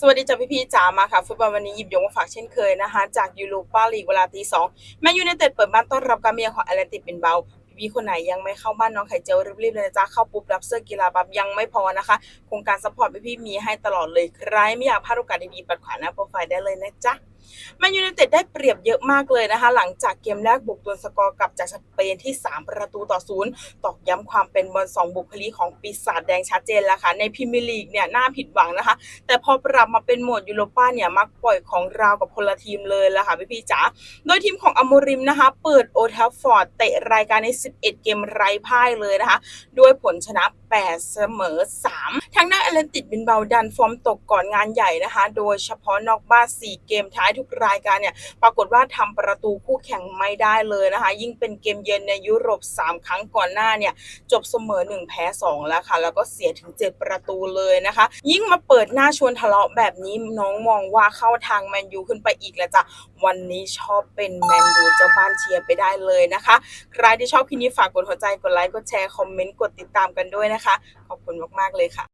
สวัสดีจ้าพี่พี่จ๋ามาค่ะ ฟุตบอลวันนี้หยิบยงมาฝากเช่นเคยนะคะ จากยูโรปาลีกเวลาตีสองแมนยูไนเต็ดเปิดบ้านต้อนรับการเมียของแอตเลติกเป็นเบาพี่ๆคนไหนยังไม่เข้าบ้านน้องไข่เจียวรีบๆเลยนะจ๊ะเข้าปุ๊บรับเสื้อกีฬาบับยังไม่พอนะคะโครงการซัพพอร์ตพี่ๆมีให้ตลอดเลยใครไม่อยากพลาดโอกาสดีๆปัดขวาหน้าโปรไฟล์ได้เลยนะจ๊ะ แมนยูไนเต็ดได้เปรียบเยอะมากเลยนะคะ หลังจากเกมแรกบุกตัวนสกอร์กลับจากสเปนที่ 3 ประตูต่อศูนย์ตอกย้ำความเป็นบอลสองบุคลิกของปีศาจแดงชัดเจนแล้วค่ะ ในพรีเมียร์ลีกเนี่ยน่าผิดหวังนะคะ แต่พอปรับมาเป็นโหมดยูโรป้าเนี่ยมักปล่อยของราวกับคนละทีมเลยละค่ะพี่พี่ๆจ๋าโดยทีมของอโมริมนะคะ เปิดโอทัฟฟอร์ดเตะรายการใน 11 เกมไร้พ่ายเลยนะคะ ด้วยผลชนะ 8 เสมอ 3 ทางด้านแอตเลนติกบินเบาดันฟอร์มตกก่อนงานใหญ่นะคะ โดยเฉพาะนอกบ้าน4เกมท้ายทุกรายการเนี่ยปรากฏว่าทำประตูคู่แข่งไม่ได้เลยนะคะ ยิ่งเป็นเกมเยือนในยุโรป 3 ครั้งก่อนหน้าเนี่ยจบเสมอ 1 แพ้ 2 แล้วค่ะ แล้วก็เสียถึง 7 ประตูเลยนะคะ ยิ่งมาเปิดหน้าชวนทะเลาะแบบนี้น้องมองว่าเข้าทางแมนยูขึ้นไปอีกแล้วจ้ะวันนี้ชอบเป็นแมนยูเจ้าบ้านเชียร์ไปได้เลยนะคะ ใครที่ชอบคลิปนี้ฝากกดหัวใจกดไลค์กดแชร์คอมเมนต์กดติดตามกันด้วยนะคะ ขอบคุณมาก ๆ เลยค่ะ